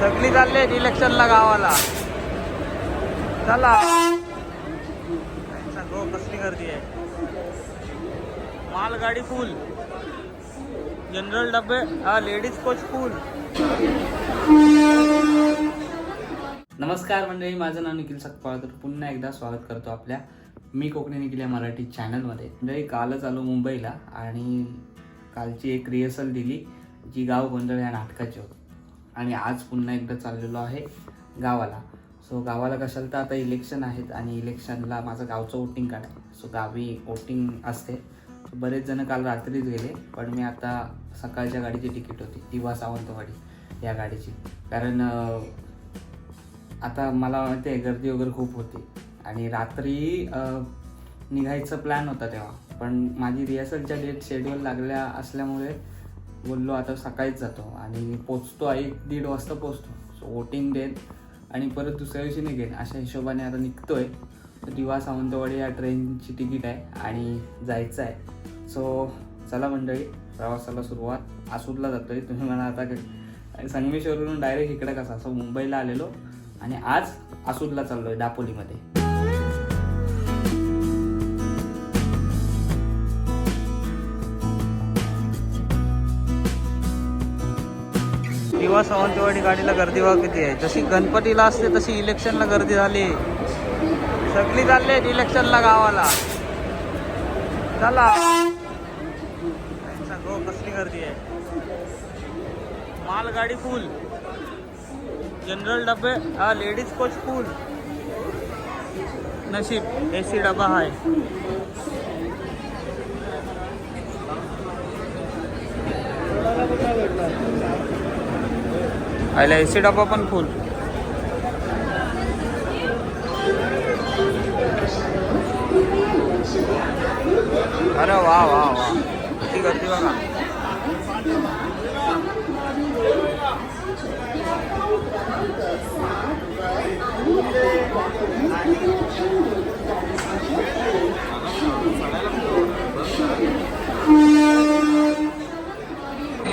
सगळी चालले इलेक्शनला गावाला. चला. सांगो कसली गर्दी आहे. मालगाडी फुल जनरल डबे हा लेडीज कोच फुल नमस्कार मंडळी माझं नाव निखिल सकपाळकर पुन्हा एकदा स्वागत करतो आपल्या मी कोकणी निखिल या मराठी चॅनलमध्ये मंडळी कालच आलो मुंबईला आणि कालची एक रिहर्सल दिली जी गाव गोंधळ या नाटकाची होती. आणि आज पुन्हा एकदा चाललेलो आहे गावाला. सो गावाला कशाला तर आता इलेक्शन आहेत आणि इलेक्शनला माझं गावचं वोटिंग कार्ड आहे. सो गावी वोटिंग असते. बरेच जण काल रात्रीच गेले पण मी आता सकाळच्या गाडीची तिकीट होती दिवा सावंतवाडी या गाडीची. कारण आता मला माहिती आहे गर्दी वगैरे खूप होती. आणि रात्री निघायचं प्लॅन होता तेव्हा. पण माझी रिहर्सलच्या डेट शेड्यूल लागल्या असल्यामुळे बोललो आता सकाळीच जातो. आणि पोचतो एक दीड वाजता पोचतो. सो वोटिंग देईन आणि परत दुसऱ्या दिवशी निघेन. अशा हिशोबाने आता निघतोय. आहे दिवा सावंतवाडी या ट्रेनची तिकीट आहे आणि जायचं आहे सो चला मंडळी प्रवासाला सुरुवात. आसूरला आहे तुम्ही म्हणा आता संगमेश्वरवरून डायरेक्ट इकडे कसा? असं मुंबईला आलेलो आणि आज आसूरला आहे दापोलीमध्ये. दिवा सावंतवाडी गाडीला गर्दी भाव किती आहे? जशी गणपतीला असते तशी इलेक्शनला गर्दी झाली. सगळी चालली आहेत इलेक्शनला गावाला. चला. हो कसली गर्दी आहे? मालगाडी फुल जनरल डबे हा लेडीज कोच फुल नशीब ए सी डबा आहे आयला ए सी डबा पण फुल। अरे वा वा वा किती गर्दी बघा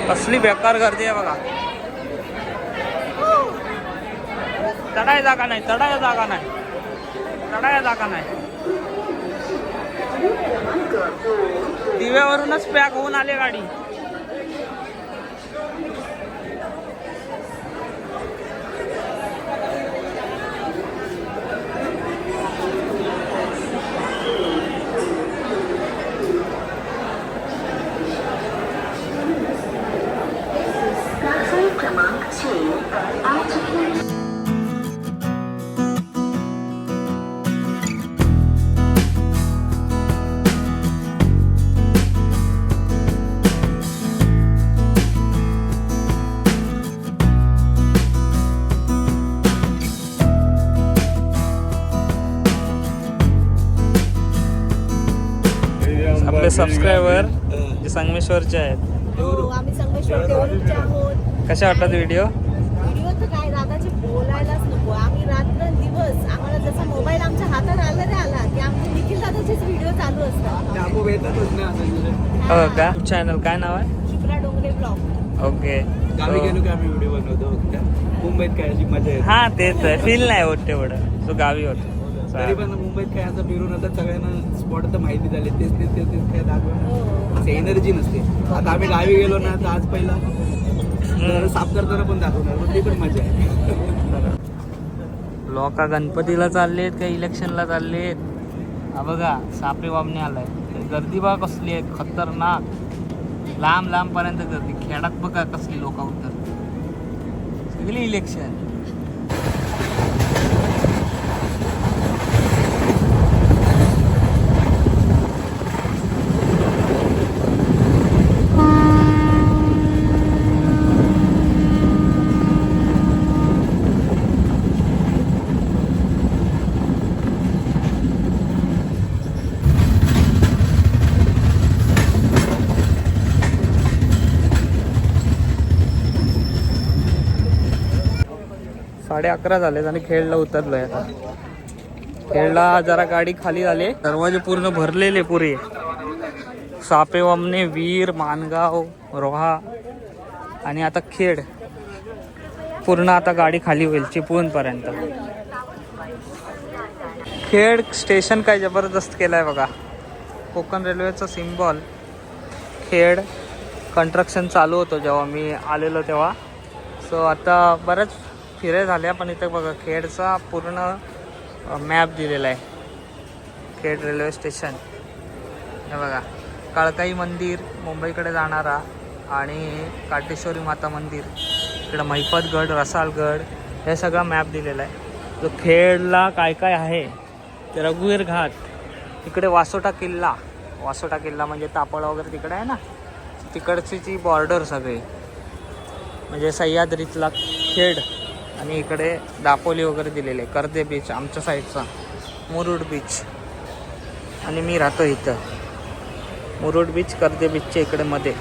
कसली बेकार गर्दी आहे बघा। चढाय जागा नाही चढाय जागा नाही. चढाय जागा नाही. दिव्यावरूनच पॅक होऊन आले गाडी. सबस्क्रायबर जे संगमेश्वरचे आहेत. हो आम्ही संगमेश्वर देवरूपचे आहोत. कशा वाटतात व्हिडिओ व्हिडिओ तर काय दादाचे बोलायलाच नको. आम्ही रात्र दिवस आम्हाला जसा मोबाईल आमच्या हातात आला रे आला की आमचे निखिल दादाचेच व्हिडिओ चालू असतात. हो. का? चॅनल काय नाव आहे? शुक्रा डोंगरे ब्लॉग ओके गावी गेलो की आम्ही व्हिडिओ बनवतो मुंबईत काय अशी मजा येते? हा तेच आहे फील नाही होत तेवढं. तो गावी होतो. तरी पण मुंबईत काय असं फिरून आता सगळ्यांना स्पॉट तर माहिती झाले. तेच तेच तेच तेच काय दाखवणं हो. असं एनर्जी नसते. आता आम्ही गावी गेलो ना तर आज पहिला तर साफ करताना पण दाखवणार. पण ती पण मजा आहे. लोका गणपतीला चाललेत का इलेक्शनला चाललेत? हा बघा सापरे वामने आलाय. गर्दी बघा कसली आहे खतरनाक. लांब लांब पर्यंत गर्दी. खेळात बघा कसली लोक उतर सगळी इलेक्शन. साडे अकरा झालेत आणि खेळला उतरलोय आता. खेळला जरा गाडी खाली झाली. दरवाजे पूर्ण भरलेले पुरे. सापे वामने वीर मानगाव रोहा आणि आता खेड. पूर्ण आता गाडी खाली होईल चिपळूणपर्यंत. खेड स्टेशन काय जबरदस्त केलं आहे बघा. कोकण रेल्वेचं सिम्बॉल. खेड कंस्ट्रक्शन चालू होतं जेव्हा मी आलेलो तेव्हा. सो आता बरंच फिरे झाल्या पण इथं बघा खेडचा पूर्ण मॅप दिलेला आहे. खेड रेल्वे स्टेशन हे बघा काळकाई मंदिर मुंबईकडे जाणारा आणि काटेश्वरी माता मंदिर. इकडं महिपतगड रसालगड हे सगळा मॅप दिलेला आहे. जो खेडला काय काय आहे ते रघुवीर घाट. इकडे वासोटा किल्ला. वासोटा किल्ला म्हणजे तापड वगैरे तिकडे आहे ना? तिकडची जी बॉर्डर सगळी. म्हणजे सह्याद्रीतला खेड. आणि इकडे दापोली वगैरे दिलेले कर्दे बीच आमच्या साईडचा. मुरुड बीच आणि मी राहतो इथं. मुरुड बीच कर्दे बीचच्या इकडे मध्ये.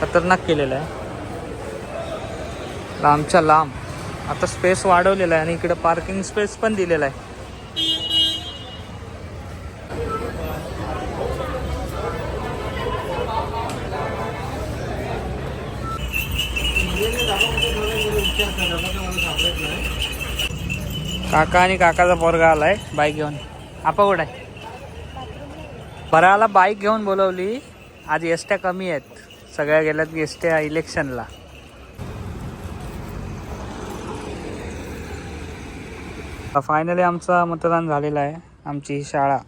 खतरनाक केलेलं आहे. लांबच्या लांब. आता स्पेस वाढवलेला आहे आणि इकडे पार्किंग स्पेस पण दिलेला आहे. काका आणि काकाचा पोरगा आलाय बाईक घेऊन. आपा कुठे आहे? बराला बाईक घेऊन बोलवली. आज एसट्या कमी आहेत. सगळ्या गेल्यात एसट्या इलेक्शनला. फायनली आमचं मतदान झालेलं आहे. आमची ही शाळा.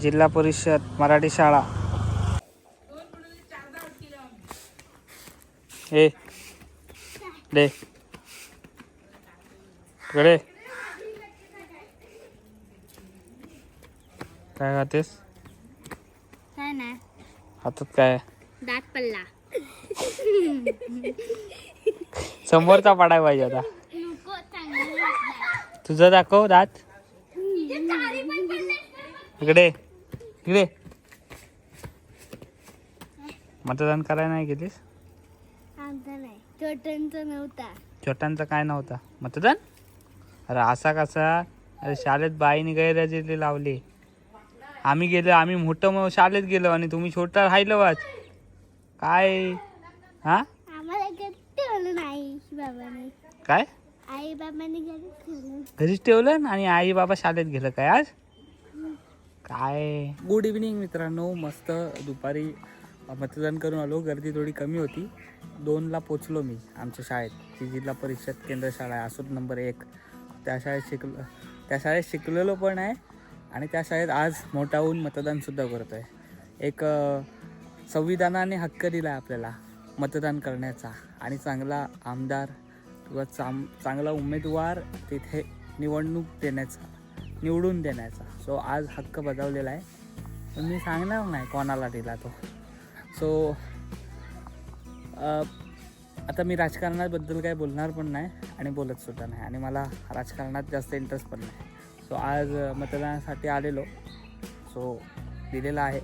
जिल्हा परिषद मराठी शाळा. ए दे कडे. काय खातेस? काय नाही. हातात काय? दात पडला. समोरचा पडाय पाहिजे आता. तुझं दाखव दात. इकडे इकडे. मतदान करायला नाही गेलीस? नाही. छोट्यांचा नव्हता. छोट्यांचा काय नव्हता? मतदान? अरे असा कसा? अरे शाळेत बाईने गैरहजेरी लावली. आम्ही गेलो आम्ही मोठं मग शाळेत गेलो आणि तुम्ही छोटा राहिलो वाच काय? हा? आम्हाला घरी ठेवलं नाही बाबाने. काय? आई बाबाने घरी ठेवलं. घरीच ठेवलं आणि आई बाबा शाळेत गेलं काय आज? काय? गुड इव्हिनिंग मित्रांनो मस्त दुपारी मतदान करून आलो. गर्दी थोडी कमी होती. दोनला पोचलो मी आमच्या शाळेत. ती जिल्हा परिषद केंद्र शाळा आहे. असोत नंबर एक. त्या शाळेत शिकलो त्या शाळेत शिकलेलो पण आहे. आणि त्या शाळेत आज मोठा होऊन मतदानसुद्धा करतो आहे एक संविधानाने हक्क दिला आहे आपल्याला मतदान करण्याचा. आणि चांगला आमदार किंवा चांग चांगला उमेदवार तिथे निवडणूक देण्याचा निवडून देण्याचा. सो आज हक्क बजावलेला आहे. पण मी सांगणार नाही कोणाला दिला तो. सो आता मी राजकारणाबद्दल काही बोलणार पण नाही आणि बोलत सुद्धा नाही आणि मला राजकारणात जास्त इंटरेस्ट पण नाही. सो आज मतदानासाठी आलेलो. सो दिलेला आहे.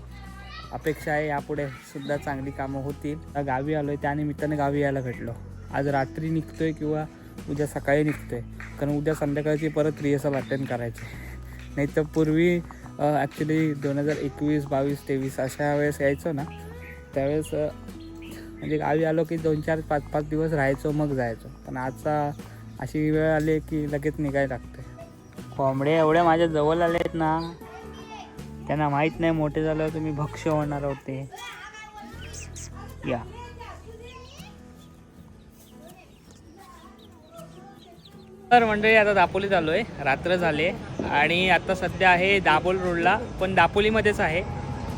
अपेक्षा आहे यापुढे सुद्धा चांगली कामं होतील. गावी आलो आहे त्यानिमित्तानं गावी यायला भेटलो. आज रात्री निघतोय किंवा उद्या सकाळी निघतोय. कारण उद्या संध्याकाळची परत रिहर्सल अटेंड करायची. नाही तर पूर्वी ॲक्च्युली दोन हजार एकवीस बावीस तेवीस अशा वेळेस यायचो ना. त्यावेळेस म्हणजे गावी आलो की दोन चार पाच पाच दिवस राहायचो मग जायचो. पण आता अशी वेळ आली की लगेच निघायला लागते कोंबडे एवढे माझ्या जवळ आले आहेत ना त्यांना माहीत नाही मोठे झाल्यावर तुम्ही भक्ष होणार होते. या. तर मंडळी आता दापोलीत आलो आहे रात्र झाले आणि आता सध्या आहे दापोल रोडला पण दापोलीमध्येच आहे.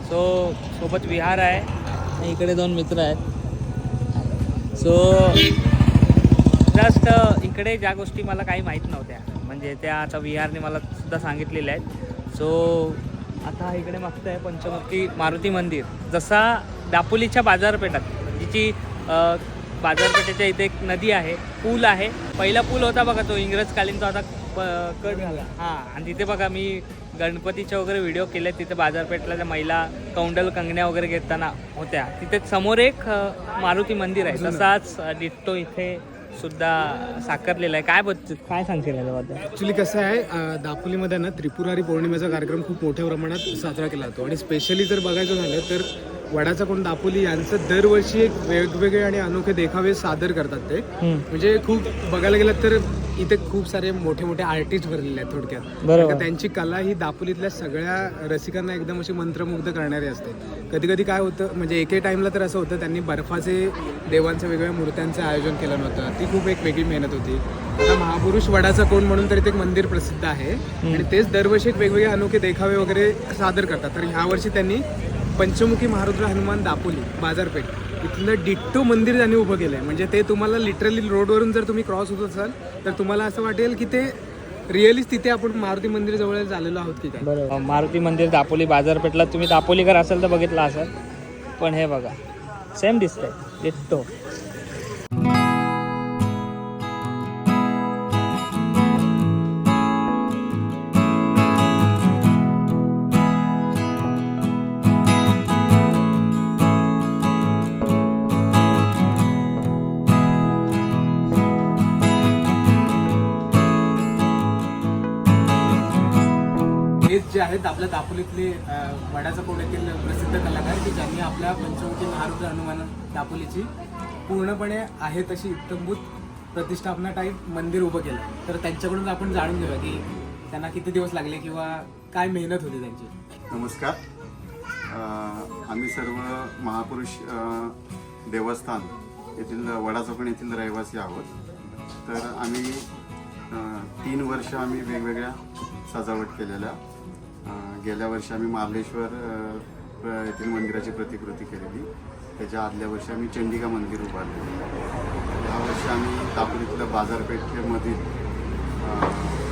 सो सोबत विहार आहे. इकडे दोन मित्र आहेत. सो जस्ट uh, इकडे ज्या गोष्टी मला काही माहीत नव्हत्या. म्हणजे त्या आता विहारने मला सुद्धा सांगितलेल्या आहेत. सो आता इकडे मागचं आहे पंचमुखी मारुती मंदिर. जसा दापोलीच्या बाजारपेठात जिची uh, बाजारपेठेच्या इथे एक नदी आहे पूल आहे. पहिला पूल होता बघा तो इंग्रजकालीनचा होता प- कट झाला. हां आणि तिथे बघा मी गणपतीचे वगैरे व्हिडिओ केले तिथे बाजारपेठला त्या महिला कौंडल कंगण्या वगैरे घेताना होत्या. तिथे समोर एक मारुती मंदिर आहे. तसाच डिट्टो इथे सुद्धा साकारलेला आहे. काय बद्द काय सांगशील याच्याबद्दल? ॲक्च्युली कसं आहे दापोलीमध्ये ना त्रिपुरारी पौर्णिमेचा कार्यक्रम खूप मोठ्या प्रमाणात साजरा केला जातो. आणि स्पेशली जर बघायचं झालं तर वडाचा कोण दापोली यांचं दरवर्षी एक वेगवेगळे आणि अनोखे देखावे सादर करतात ते. म्हणजे खूप बघायला गेलं तर इथे खूप सारे मोठे मोठे आर्टिस्ट भरलेले आहेत थोडक्यात. बरोबर. त्यांची कला ही दापोलीतल्या सगळ्या रसिकांना एकदम अशी मंत्रमुग्ध करणारी असते. कधी कधी काय होतं म्हणजे एके टाइमला तर असं होतं त्यांनी बर्फाचे देवांच्या वेगवेगळ्या मूर्त्यांचं आयोजन केलं नव्हतं. ती खूप एक वेगळी मेहनत होती. आता महापुरुष वडाचा कोण म्हणून तरी ते एक मंदिर प्रसिद्ध आहे. आणि तेच दरवर्षी एक वेगवेगळे अनोखे देखावे वगैरे सादर करतात. तर ह्या वर्षी त्यांनी पंचमुखी महारुद्र हनुमान दापोली बाजारपेठ. इथलं डिट्टो मंदिर त्यांनी उभं केलं आहे म्हणजे ते तुम्हाला लिटरली रोडवरून जर तुम्ही क्रॉस होत असाल तर तुम्हाला असं वाटेल की ते रिअलीच तिथे आपण मारुती मंदिर जवळ झालेलो आहोत की काय? बरोबर. मारुती मंदिर दापोली बाजारपेठला. तुम्ही दापोलीकर असाल तर बघितला असाल. पण हे बघा सेम दिसतंय डिट्टो. जे आहेत आपल्या दापोलीतले अं, वडाचा येथील प्रसिद्ध कलाकार की ज्यांनी आपल्या पंचमुखी महारुद्र हनुमान दापोलीची पूर्णपणे आहे तशी इत्तंभूत प्रतिष्ठापना टाईप मंदिर उभं केलं. तर त्यांच्याकडून आपण जाणून घेऊया की त्यांना किती दिवस लागले किंवा काय मेहनत होती त्यांची? नमस्कार. आम्ही सर्व महापुरुष देवस्थान येथील वडा चौकण येथील रहिवासी आहोत. तर आम्ही तीन वर्ष आम्ही वेगवेगळ्या सजावट केलेल्या. गेल्या वर्षी आम्ही मार्लेश्वर प्र- येथील मंदिराची प्रतिकृती केलेली. त्याच्या आदल्या वर्षी आम्ही चंडिका मंदिर उभारले या वर्षी आम्ही दापोलीतल्या बाजारपेठेमधील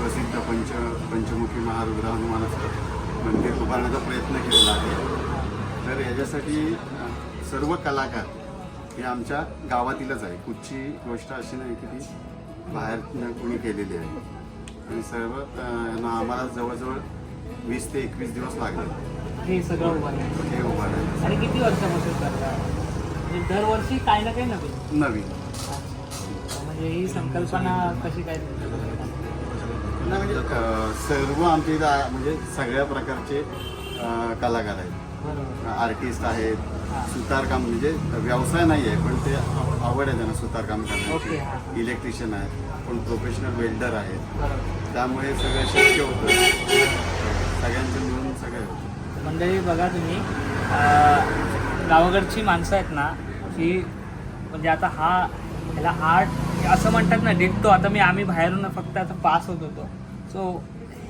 प्रसिद्ध पंच पंचमुखी महारुद्र हनुमानाचं मंदिर उभारण्याचा प्रयत्न केलेला आहे. तर याच्यासाठी सर्व कलाकार हे आमच्या गावातीलच आहे. कुठची गोष्ट अशी नाही की ती बाहेर कोणी केलेली आहे. आणि सर्व आम्हाला जवळजवळ वीस ते एकवीस दिवस लागले. हे सगळं उभारलं. हे उभारायला आणि किती वर्षापासून करता? म्हणजे दरवर्षी काही ना काही नवीन? नवीन. म्हणजे ही संकल्पना कशी काय नाही म्हणजे अ, सर्व आमच्या इथं आ- म्हणजे सगळ्या प्रकारचे अ, कलाकार आहेत. बरोबर. आर्टिस्ट आहेत. सुतारकाम म्हणजे व्यवसाय नाही आहे पण ते आव- आवड आहे त्यांना सुतारकाम ओके, हा, करण्याची हा. इलेक्ट्रिशियन आहेत पण प्रोफेशनल वेल्डर आहेत. बरोबर. त्यामुळे सगळं शक्य होतं. सगळ्यांचं मिळून सगळं मंडळी बघा तुम्ही गावाकडची माणसं आहेत ना ही म्हणजे आता हा ह्याला आर्ट असं म्हणतात ना निघतो आता मी आम्ही बाहेरून फक्त आता पास होत होतो. सो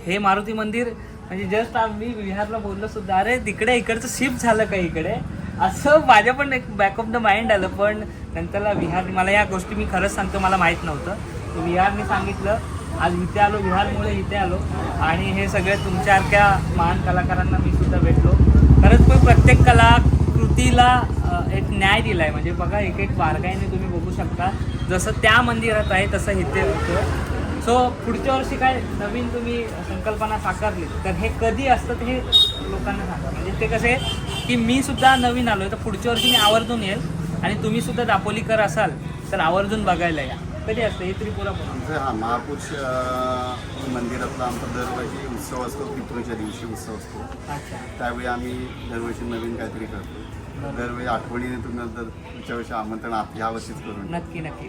हे मारुती मंदिर म्हणजे जस्ट आम्ही विहारला बोललो सुद्धा अरे तिकडे इकडचं शिफ्ट झालं का इकडे? असं माझ्या पण एक बॅक ऑफ द माइंड आलं पण नंतरला विहार मला या गोष्टी मी खरंच सांगतो मला माहीत नव्हतं. विहारने सांगितलं आज इथे आलो विहारमुळे इथे आलो. आणि हे सगळे तुमच्यासारख्या महान कलाकारांना मी सुद्धा भेटलो. खरंच पण प्रत्येक कलाकृतीला एक न्याय दिला आहे म्हणजे बघा एक एक बारकाईने तुम्ही बघू शकता. जसं त्या मंदिरात आहे तसं इथे होतं सो पुढच्या वर्षी काय नवीन तुम्ही संकल्पना साकारली तर हे कधी असतं हे लोकांना सांगा. म्हणजे ते कसे की मी सुद्धा नवीन आलो आहे तर पुढच्या वर्षी मी आवर्जून येईल. आणि तुम्ही सुद्धा दापोलीकर असाल तर आवर्जून बघायला या. कधी असतं? हे त्रिपुरा आमचं हा महापुरुष अं, मंदिरातला आमचा दरवर्षी उत्सव असतो पितृच्या दिवशी उत्सव असतो. अच्छा. त्यावेळी आम्ही दरवर्षी नवीन काहीतरी करतो. दरवेळी आठवणीने तुम्ही जर पुढच्या वर्षी आमंत्रण आप- यावर्षीच करून नक्की नक्की.